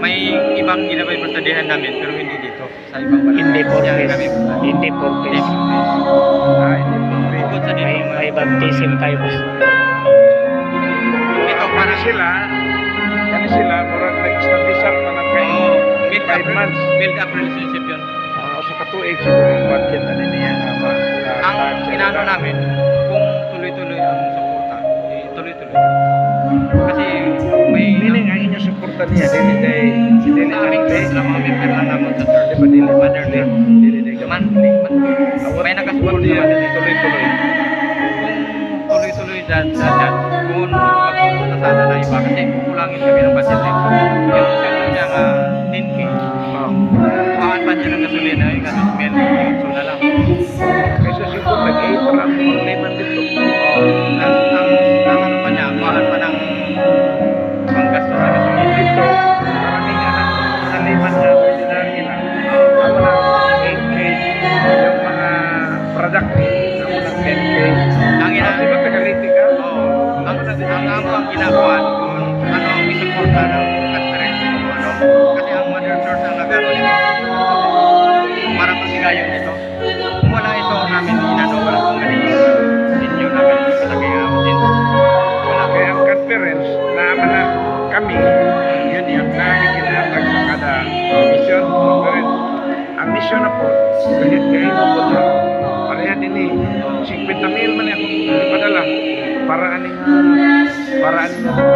may ibang ginabay studyhan namin pero hindi dito sa ibang bansa. Hindi Kaya porpes. kami Hindi porpes. Ah, hindi po. Bukod sa May, dito, may baptism tayo boss. ito Kani parang sila, kani sila, murag nag-stabilisar pa ng kayo. build up, Five months. build up relationship yun. Ah, sa katuig siguro yung budget na niya nga ba? Ang inaano namin, suporta niya, dili day, dili sa aming day, lang mga member lang naman sa church. Ba dili Motherly. Dili day gaman. Monthly. May nakasupport niya, naman. dili tuloy-tuloy. Kung tuloy-tuloy dyan, dyan, dyan, kung magpupunta sana na iba, kasi kukulangin kami ng budget eh. Yung sweldo niya nga 10k, Oh. pakan pa niya ng gasolina, yung gasos para aning para aning